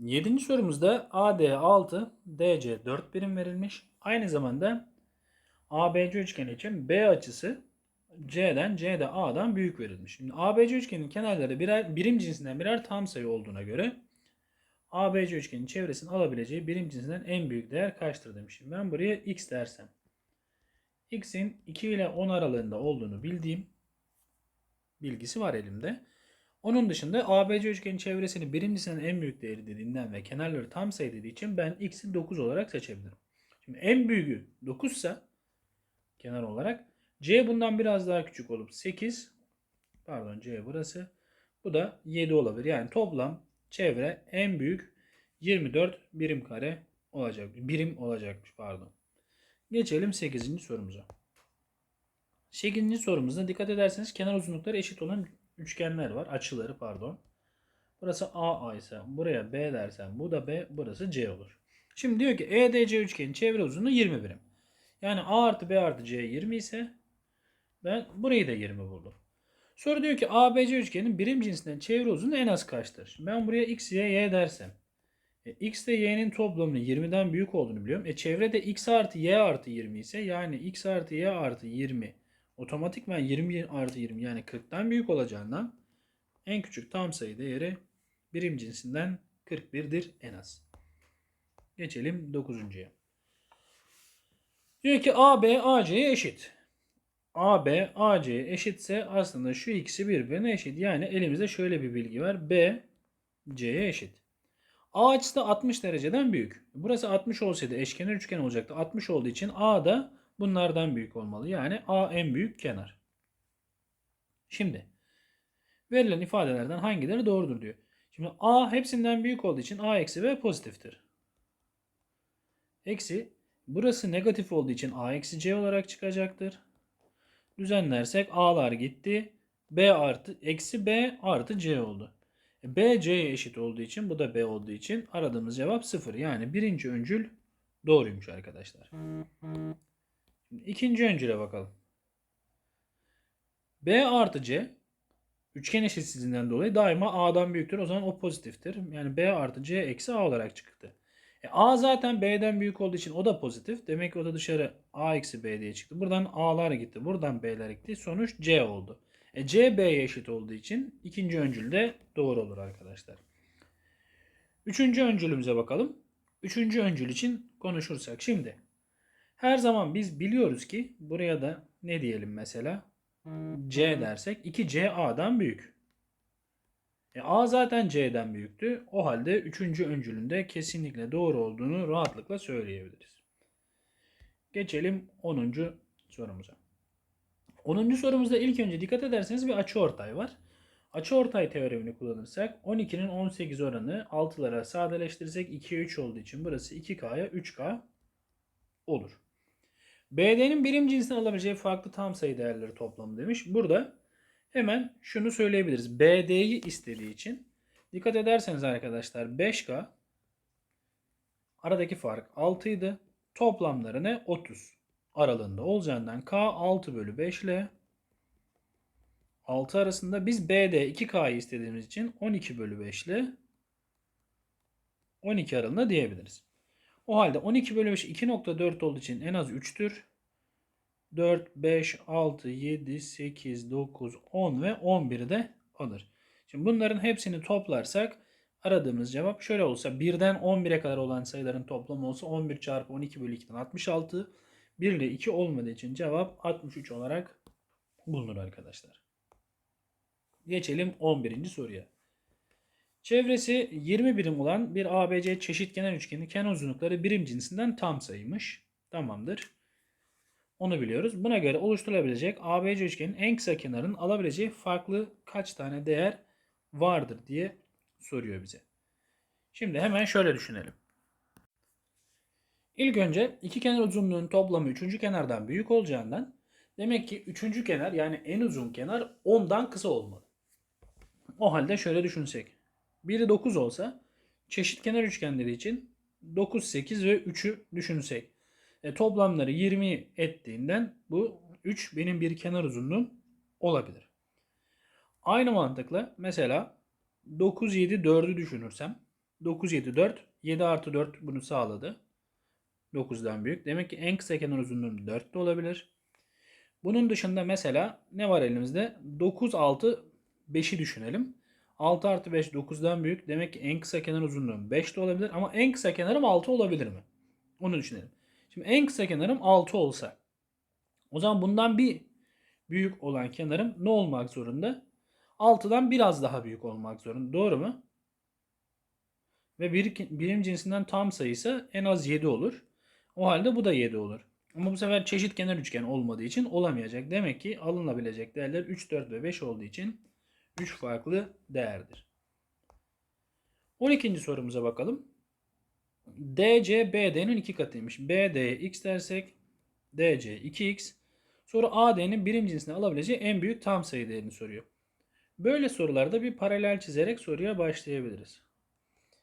Yedinci sorumuzda AD 6, DC 4 birim verilmiş. Aynı zamanda ABC üçgeni için B açısı C'den C'de A'dan büyük verilmiş. Şimdi ABC üçgenin kenarları birer birim cinsinden birer tam sayı olduğuna göre ABC üçgenin çevresinin alabileceği birim cinsinden en büyük değer kaçtır demişim. Ben buraya x dersem x'in 2 ile 10 aralığında olduğunu bildiğim bilgisi var elimde. Onun dışında ABC üçgenin çevresini birim cinsinden en büyük değeri dediğinden ve kenarları tam sayı dediği için ben x'i 9 olarak seçebilirim. Şimdi en büyüğü 9 ise kenar olarak C bundan biraz daha küçük olup 8 pardon C burası bu da 7 olabilir. Yani toplam çevre en büyük 24 birim kare olacak. Birim olacakmış pardon. Geçelim 8. sorumuza. 8. sorumuzda dikkat ederseniz kenar uzunlukları eşit olan üçgenler var. Açıları pardon. Burası AA ise buraya B dersen bu da B burası C olur. Şimdi diyor ki EDC üçgenin çevre uzunluğu 20 birim. Yani A artı B artı C 20 ise ben burayı da 20 buldum. Sonra diyor ki ABC üçgenin birim cinsinden çevre uzunluğu en az kaçtır? Şimdi ben buraya x, y, y dersem. E, x ile y'nin toplamının 20'den büyük olduğunu biliyorum. E çevrede x artı y artı 20 ise yani x artı y artı 20 otomatikman 20 artı 20 yani 40'tan büyük olacağından en küçük tam sayı değeri birim cinsinden 41'dir en az. Geçelim 9.ya. Diyor ki AB AC'ye eşit. AB AC'ye eşitse aslında şu ikisi birbirine eşit. Yani elimizde şöyle bir bilgi var. B C'ye eşit. A açısı da 60 dereceden büyük. Burası 60 olsaydı eşkenar üçgen olacaktı. 60 olduğu için A da bunlardan büyük olmalı. Yani A en büyük kenar. Şimdi verilen ifadelerden hangileri doğrudur diyor. Şimdi A hepsinden büyük olduğu için A eksi B pozitiftir. Eksi burası negatif olduğu için A eksi C olarak çıkacaktır. Düzenlersek A'lar gitti. B artı eksi B artı C oldu. E, B C'ye eşit olduğu için bu da B olduğu için aradığımız cevap 0. Yani birinci öncül doğruymuş arkadaşlar. Şimdi ikinci öncüle bakalım. B artı C üçgen eşitsizliğinden dolayı daima A'dan büyüktür. O zaman o pozitiftir. Yani B artı C eksi A olarak çıktı. E, A zaten B'den büyük olduğu için o da pozitif. Demek ki o da dışarı A eksi B diye çıktı. Buradan A'lar gitti. Buradan B'ler gitti. Sonuç C oldu. E, C B'ye eşit olduğu için ikinci öncül de doğru olur arkadaşlar. Üçüncü öncülümüze bakalım. Üçüncü öncül için konuşursak şimdi. Her zaman biz biliyoruz ki buraya da ne diyelim mesela? C dersek 2C A'dan büyük. E, A zaten C'den büyüktü. O halde üçüncü öncülünde kesinlikle doğru olduğunu rahatlıkla söyleyebiliriz. Geçelim 10. sorumuza. 10. sorumuzda ilk önce dikkat ederseniz bir açıortay var. Açıortay teoremini kullanırsak 12'nin 18 oranı 6'lara sadeleştirirsek 2'ye 3 olduğu için burası 2K'ya 3K olur. BD'nin birim cinsini alabileceği farklı tam sayı değerleri toplamı demiş. Burada hemen şunu söyleyebiliriz. BD'yi istediği için dikkat ederseniz arkadaşlar 5K aradaki fark 6 idi. Toplamları ne? 30 aralığında olacağından K 6 bölü 5 ile 6 arasında biz BD 2K'yı istediğimiz için 12 bölü 5 ile 12 aralığında diyebiliriz. O halde 12 bölü 5 2.4 olduğu için en az 3'tür. 4, 5, 6, 7, 8, 9, 10 ve 11'i de alır. Şimdi bunların hepsini toplarsak aradığımız cevap şöyle olsa 1'den 11'e kadar olan sayıların toplamı olsa 11 çarpı 12 bölü 2'den 66. 1 ile 2 olmadığı için cevap 63 olarak bulunur arkadaşlar. Geçelim 11. soruya. Çevresi 20 birim olan bir ABC çeşitkenar üçgeni kenar uzunlukları birim cinsinden tam sayıymış. Tamamdır. Onu biliyoruz. Buna göre oluşturulabilecek ABC üçgenin en kısa kenarının alabileceği farklı kaç tane değer vardır diye soruyor bize. Şimdi hemen şöyle düşünelim. İlk önce iki kenar uzunluğunun toplamı üçüncü kenardan büyük olacağından demek ki üçüncü kenar yani en uzun kenar 10'dan kısa olmalı. O halde şöyle düşünsek. Biri 9 olsa çeşit kenar üçgenleri için 9, 8 ve 3'ü düşünsek. E, toplamları 20 ettiğinden bu 3 benim bir kenar uzunluğum olabilir. Aynı mantıkla mesela 9, 7, 4'ü düşünürsem 9, 7, 4. 7 artı 4 bunu sağladı. 9'dan büyük. Demek ki en kısa kenar uzunluğum 4 de olabilir. Bunun dışında mesela ne var elimizde? 9, 6, 5'i düşünelim. 6 artı 5 9'dan büyük. Demek ki en kısa kenar uzunluğum 5 de olabilir. Ama en kısa kenarım 6 olabilir mi? Onu düşünelim. Şimdi en kısa kenarım 6 olsa. O zaman bundan bir büyük olan kenarım ne olmak zorunda? 6'dan biraz daha büyük olmak zorunda. Doğru mu? Ve bir, birim cinsinden tam sayısı en az 7 olur. O halde bu da 7 olur. Ama bu sefer çeşit kenar üçgen olmadığı için olamayacak. Demek ki alınabilecek değerler 3, 4 ve 5 olduğu için 3 farklı değerdir. 12. sorumuza bakalım. DC BD'nin iki katıymış. BD'ye x dersek DC 2x. Sonra AD'nin birim cinsine alabileceği en büyük tam sayı değerini soruyor. Böyle sorularda bir paralel çizerek soruya başlayabiliriz.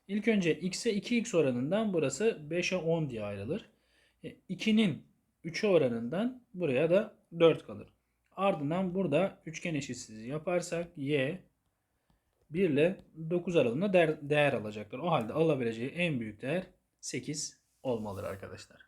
İlk önce x'e 2x oranından burası 5'e 10 diye ayrılır. 2'nin 3'e oranından buraya da 4 kalır. Ardından burada üçgen eşitsizliği yaparsak y 1 ile 9 aralığında değer, değer alacaktır. O halde alabileceği en büyük değer 8 olmalıdır arkadaşlar.